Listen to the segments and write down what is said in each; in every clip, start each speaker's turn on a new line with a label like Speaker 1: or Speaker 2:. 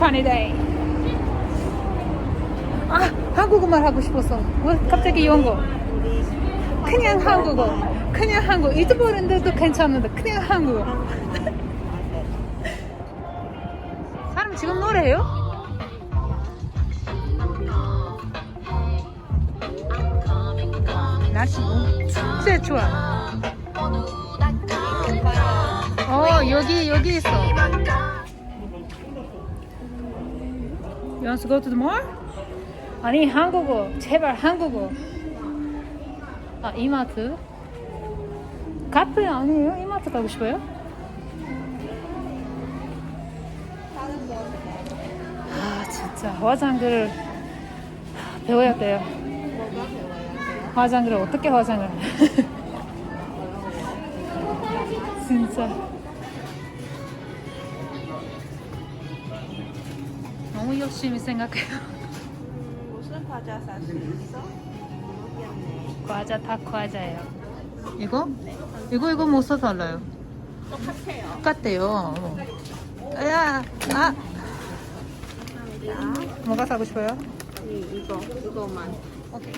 Speaker 1: funny day. 아, 한국어만 하고 싶어서. 뭐 갑자기 영어. 그냥 한국어. 그냥 한국어. 잊어버렸는데도 괜찮은데 그냥 한국어. 사람 지금 노래해요? 날씨 진짜 좋아. 어 여기 여기 있어. You want to go to the mall? 아니 한국어 제발 한국어. 아 이마트. 카페 아니에요? 이마트 가고 싶어요? 아 진짜 화장을 배워야 돼요. 화장을 어떻게 화장을? 진짜 너무 열심히 생각해요.
Speaker 2: 무슨 과자 살 수 있어? 모르겠네.
Speaker 1: 과자 다 과자예요. 이거? 이거 이거 뭐 사달라요?
Speaker 2: 똑같아요.
Speaker 1: 똑같대요. 야, 아,
Speaker 2: 감사합니다.
Speaker 1: 뭐가 사고 싶어요?
Speaker 2: 이, 이거, 이거만.
Speaker 1: 오케이.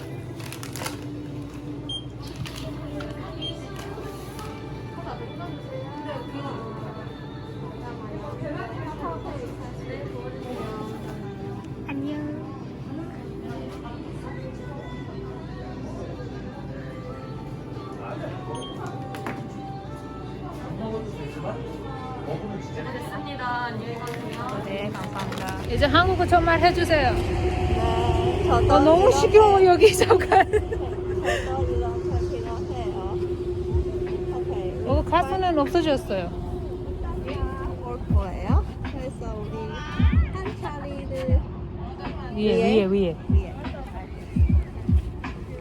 Speaker 1: 한국어 정말 해주세요.
Speaker 2: 네, 저도
Speaker 1: 아, 너무
Speaker 2: 이렇게-
Speaker 1: 시끄러워 여기 잠깐.
Speaker 2: 저도 이렇게 필요해요. 오케이.
Speaker 1: 어, 가수는 없어졌어요.
Speaker 2: 올 거예요. 그래서 우리 한 차리를
Speaker 1: 위에
Speaker 2: 위에?
Speaker 1: 위에 위에.
Speaker 2: 위에.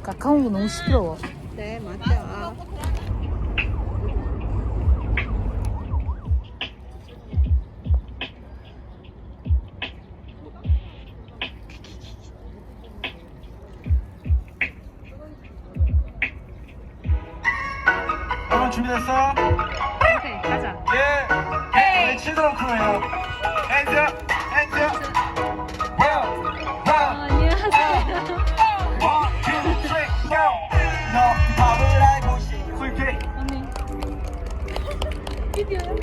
Speaker 1: 가까운 거 너무 시끄러워.
Speaker 2: 네, 맞죠.
Speaker 3: 여 준비됐어?
Speaker 1: 오케이 가자.
Speaker 3: 예. 우리 치드런 크루예요. 핸즈 업, 핸즈 업. 원, 원,
Speaker 1: 안녕하세요.
Speaker 3: 원, 투, 쓰리, 고. 너 밥을 알고 싶어. 술게.
Speaker 1: 언니. 드디어요?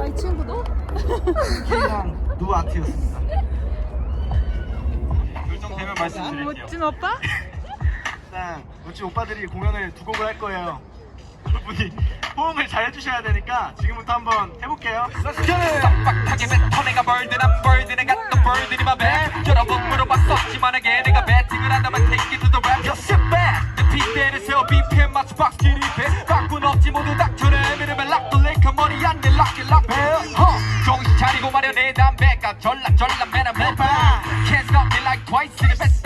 Speaker 1: 아, 이 친구도?
Speaker 3: K랑 누 아트였습니다. 결정되면 말씀드릴게요.
Speaker 1: 멋진 오빠?
Speaker 3: 일단 멋진 오빠들이 공연을 두 곡을 할 거예요. 여러분이 호응을 잘 해주셔야 되니까 지금부터 한번 해볼게요.
Speaker 4: 빡빡하게 뱉어 내가 벌드 난 벌드 내가 또 벌드니 맘에. 여러 번 물어봤었지만 에게 내가 배팅을 한다면 take it to the rap. Just sit back 내 핏대를 세워 BPM 맞춰 박스 기립해 바꾼 없지 모두 닥쳐내 믿으면 락돌링크 머리 안내 락게 락배 어, 정신 차리고 마련해 담배가 전란 전란 매나 매파 Can't stop me like twice in the best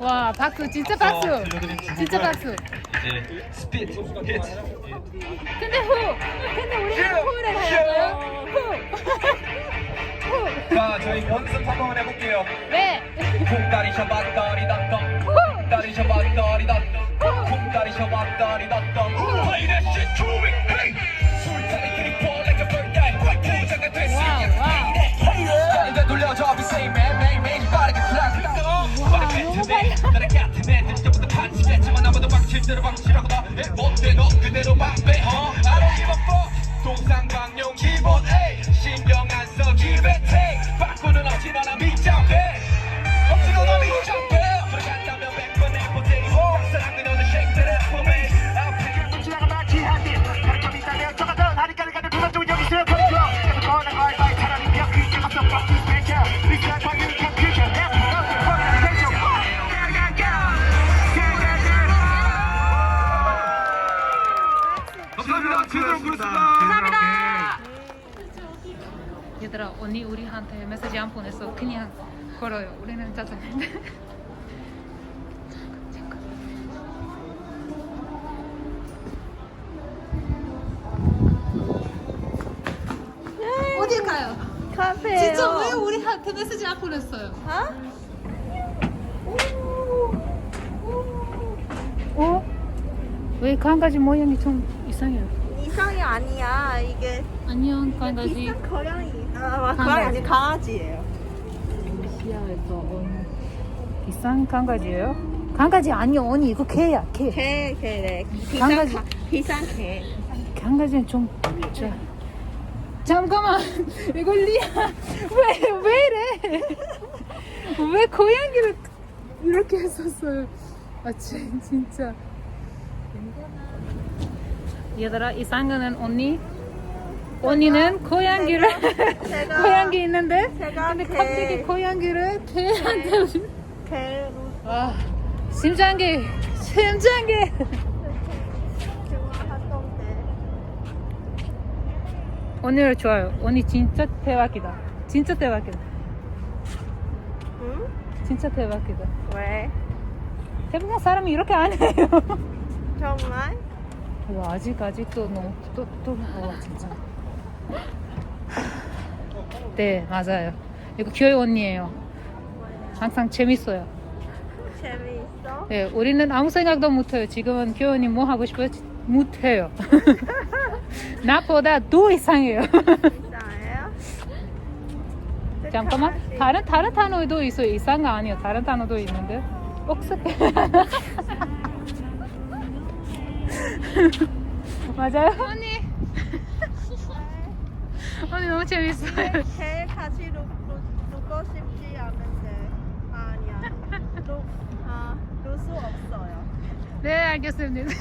Speaker 1: 와, 박수, 진짜 박수! 진짜 박수!
Speaker 4: 이제 스피드 히트
Speaker 1: 근데 후! 근데 우리는 후를! 후!
Speaker 4: 자 저희 연습 한번 해볼게요
Speaker 1: 네!
Speaker 4: 쿵다리 셔봤다리 닷덤
Speaker 1: 후!
Speaker 4: 쿵다리 셔봤다리 닷덤 방칠대로 방치라고 나 못돼 너 그대로 막배 어? I don't give a fuck. 동상강용 기
Speaker 1: 얘들아 언니 우리한테 메시지 안 보냈어 그냥 걸어요 우리는 짜증난데 잠깐 어디 가요?
Speaker 2: 카페요.
Speaker 1: 진짜 왜 우리한테 메시지 안 보냈어요?
Speaker 2: 어?
Speaker 1: 어? 왜 강아지 모양이 좀 이상해요?
Speaker 2: 이상이 아니야. 이게
Speaker 1: 안녕 강아지
Speaker 2: 비싼 고양이. 아, 맞-
Speaker 1: 강아지.
Speaker 2: 아니 강아지예요.
Speaker 1: 시야에서 온 비싼 강아지예요? 강아지 아니요 언니 이거 개야 개
Speaker 2: 개, 개래. 비싼
Speaker 1: 강아지.
Speaker 2: 가, 비싼 개.
Speaker 1: 강아지는 좀 자, 잠깐만 이거 리아 왜, 왜 이래 왜 고양이를 이렇게 했었어요 아 진, 진짜 얘들아 이상은 언니 언니는 고양이를
Speaker 2: 제가-
Speaker 1: 고양이 있는데
Speaker 2: 제가
Speaker 1: 근데
Speaker 2: 개-
Speaker 1: 갑자기 고양이를 개한테 개아 심장이 심장이
Speaker 2: 좋아하던데.
Speaker 1: 오늘 좋아요 언니 진짜 대박이다 진짜 대박이다
Speaker 2: 응?
Speaker 1: 진짜 대박이다
Speaker 2: 왜?
Speaker 1: 대부분 사람이 이렇게 안 해요
Speaker 2: 정말?
Speaker 1: 와, 아직 아직도 너무 또또 와 진짜 네 맞아요. 이거 교회 언니예요. 항상 재밌어요.
Speaker 2: 재미있어?
Speaker 1: 네 우리는 아무 생각도 못해요. 지금은 언니 뭐 하고 싶어요 못해요. 나보다 더 이상해요.
Speaker 2: 이상해요?
Speaker 1: 잠깐만. 다른 다른 단어도 있어요. 이상한 거 아니에요. 다른 단어도 있는데. 억색 맞아요? 언니 언니 너무 재밌어요.
Speaker 2: 개 같이 누, 누, 누고 싶지 않은데 아, 아니야. 누, 아, 누수 없어요.
Speaker 1: 네 알겠습니다.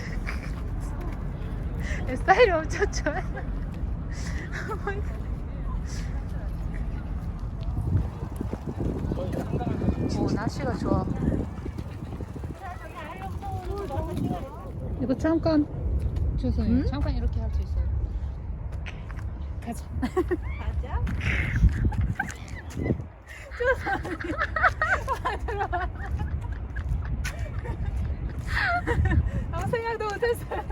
Speaker 1: 내 스타일이 엄청 좋아요. 오 날씨가 좋아. 이거 잠깐 주세요. 잠깐 이렇게 할 수 있어요 가자.
Speaker 2: 가자.
Speaker 1: 아무 생각도 못했어요.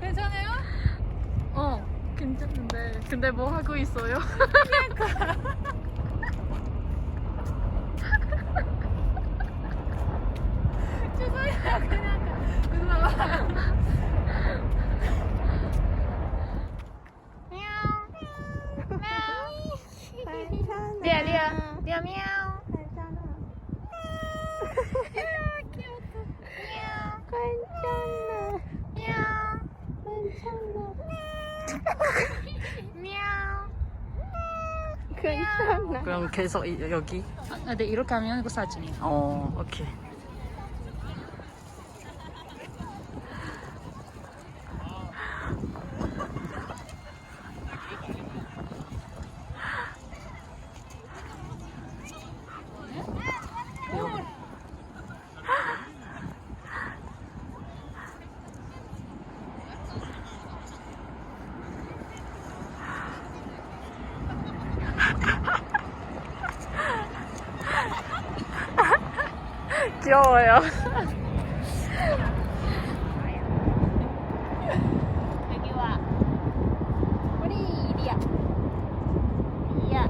Speaker 1: 괜찮아요?
Speaker 5: 어, 괜찮은데. 근데 뭐 하고 있어요?
Speaker 1: 죄송해요. 그냥
Speaker 2: 괜찮아
Speaker 1: 리아 리아 리아. 미야오.
Speaker 2: 괜찮아. 괜찮아
Speaker 5: 그럼 계속 이- 여기.
Speaker 1: 아, 네 이렇게 하면 이거 사진이
Speaker 5: 어, 오케이. 귀여워요.
Speaker 2: 여기 와 우리 리아 리아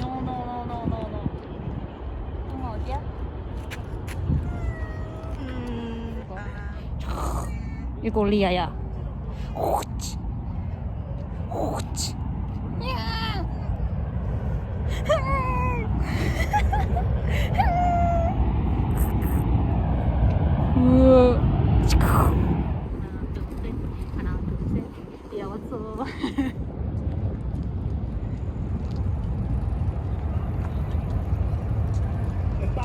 Speaker 2: 노노노노노노 응 어디야? 음
Speaker 1: 이거 리아야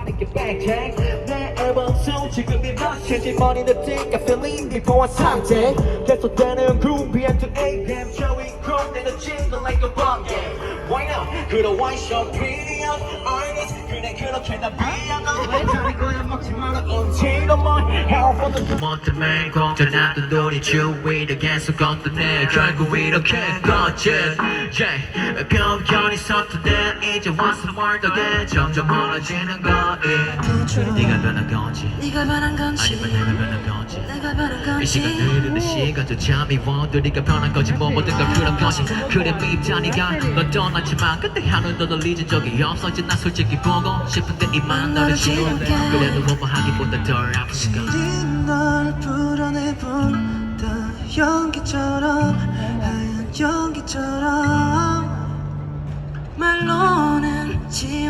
Speaker 6: 빠르게 backtrack 내 앨범 속 지금이 맞춰진 머리는 띵가 feeling before 상태 계속되는 groove한 2AM showing chrome 내는 jingle like a bomb yeah Why not 그런 one shot pretty young artist 그래 그렇게 난 비하고 자리 거야. 먹지 마 언제나 뭘 해오고는 못해 공전하던 우리 주위를 계속 걷던 결국 이렇게 걷지 yeah. 경견이 서툰데 이제 와서 멀더게 점점 멀어지는 거야 네가 변한 건지.
Speaker 7: 네가 변한 건지.
Speaker 6: 아니면 내가 변한 건지.
Speaker 7: 내가 변한
Speaker 6: 이
Speaker 7: 건지.
Speaker 6: 시간 흐르는 시간조차 미워도 네가 변한 거지 뭐 뭐든가 그런 것이 그래 밉자니가 넌 떠났지만 그때 하늘도 널 잊은 적이 없어 이제 난 솔직히 보고 싶은데 이만 너를 지울래 그래도 뭐뭐 하기보다 덜 아프니까
Speaker 7: 널 불어내본다 연기처럼 하얀 연기처럼. 말로는 지